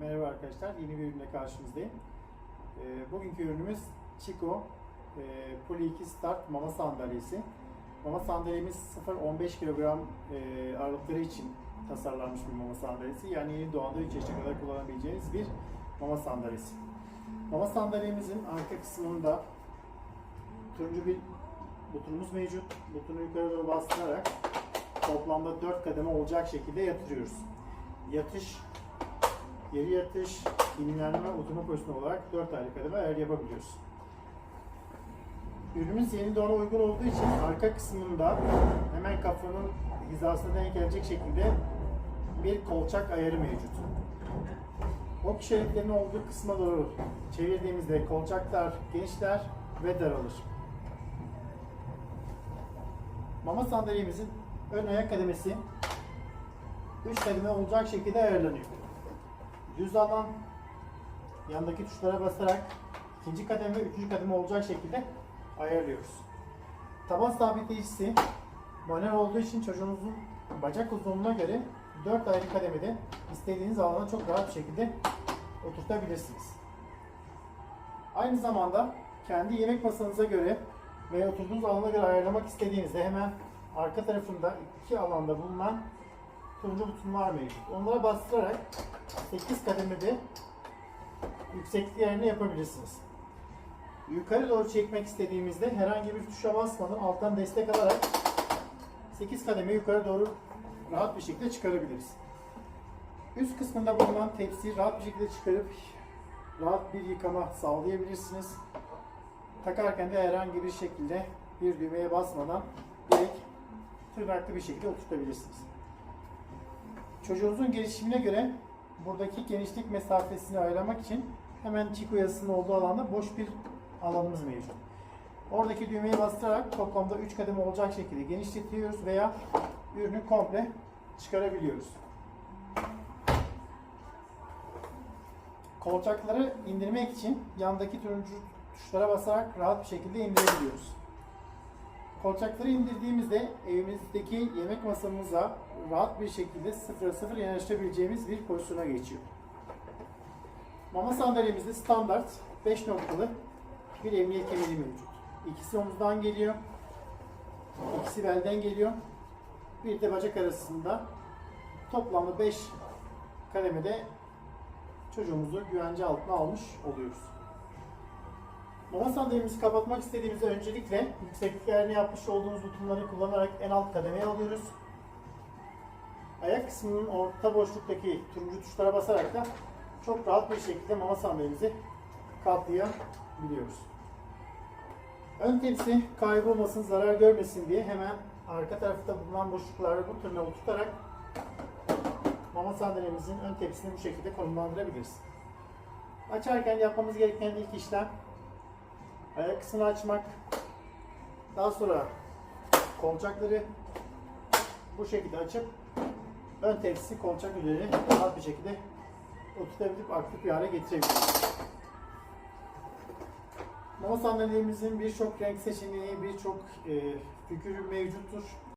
Merhaba arkadaşlar, yeni bir ürünle karşınızdayım. Ee, bugünkü ürünümüz Chico e, Poly 2 Start mama sandalyesi. Mama sandalyemiz 0-15 kilogram e, ağırlıkları için tasarlanmış bir mama sandalyesi. Yani yeni doğanda 3 yaşına kadar kullanabileceğiniz bir mama sandalyesi. Mama sandalyemizin arka kısmında turuncu bir butonumuz mevcut. Butonu yukarı doğru bastırarak toplamda 4 kademe olacak şekilde yatırıyoruz. Yatış Geri yatış, dinlenme, oturma pozisyonu olarak 4 ayrı kademe ayar yapabiliyoruz. Ürünümüz yeni doğana uygun olduğu için arka kısmında hemen kafanın hizasına denk gelecek şekilde bir kolçak ayarı mevcut. Ok şeritlerinin olduğu kısma doğru çevirdiğimizde kolçaklar genişler ve daralır. Mama sandalyemizin ön ayak kademesi 3 kademe olacak şekilde ayarlanıyor. Düz alan yandaki tuşlara basarak ikinci kademe ve üçüncü kademe olacak şekilde ayarlıyoruz. Taban sabitleyicisi manuel olduğu için çocuğunuzun bacak uzunluğuna göre 4 ayrı kademede istediğiniz alana çok rahat bir şekilde oturtabilirsiniz. Aynı zamanda kendi yemek masanıza göre ve oturduğunuz alana göre ayarlamak istediğinizde hemen arka tarafında iki alanda bulunan turuncu butonlar mevcut. Onlara bastırarak 8 kademede yükseklik ayarını yapabilirsiniz. Yukarı doğru çekmek istediğimizde herhangi bir tuşa basmadan alttan destek alarak 8 kademe yukarı doğru rahat bir şekilde çıkarabiliriz. Üst kısmında bulunan tepsiyi rahat bir şekilde çıkarıp rahat bir yıkama sağlayabilirsiniz. Takarken de herhangi bir şekilde bir düğmeye basmadan direkt tırnaklı bir şekilde oturtabilirsiniz. Çocuğunuzun gelişimine göre buradaki genişlik mesafesini ayarlamak için hemen Chico yazısının olduğu alanda boş bir alanımız mevcut. Oradaki düğmeye bastırarak toplamda 3 kademe olacak şekilde genişletiyoruz veya ürünü komple çıkarabiliyoruz. Kolçakları indirmek için yandaki turuncu tuşlara basarak rahat bir şekilde indirebiliyoruz. Kolçakları indirdiğimizde evimizdeki yemek masamıza rahat bir şekilde sıfıra sıfır yanaştırabileceğimiz bir pozisyona geçiyor. Mama sandalyemizde standart 5 noktalı bir emniyet kemeri mevcut. İkisi omuzdan geliyor, ikisi belden geliyor. Bir de bacak arasında toplamda 5 kademede çocuğumuzu güvence altına almış oluyoruz. Mama sandalyemizi kapatmak istediğimizde öncelikle yükseklik ayarını yapmış olduğumuz butonları kullanarak en alt kademeye alıyoruz. Ayak kısmının orta boşluktaki turuncu tuşlara basarak da çok rahat bir şekilde mama sandalyemizi katlayabiliyoruz. Ön tepsi kaybolmasın, zarar görmesin diye hemen arka tarafta bulunan boşlukları bu tırnağı oturtarak mama sandalyemizin ön tepsisini bu şekilde konumlandırabiliriz. Açarken yapmamız gereken ilk işlem ayak kısmını açmak. Daha sonra kolçakları bu şekilde açıp ön tepsisi kolçak üzerine rahat bir şekilde oturtabilip aktif bir hale getirebiliriz. Mama sandalyemizin birçok renk seçeneği, birçok e, figürü mevcuttur.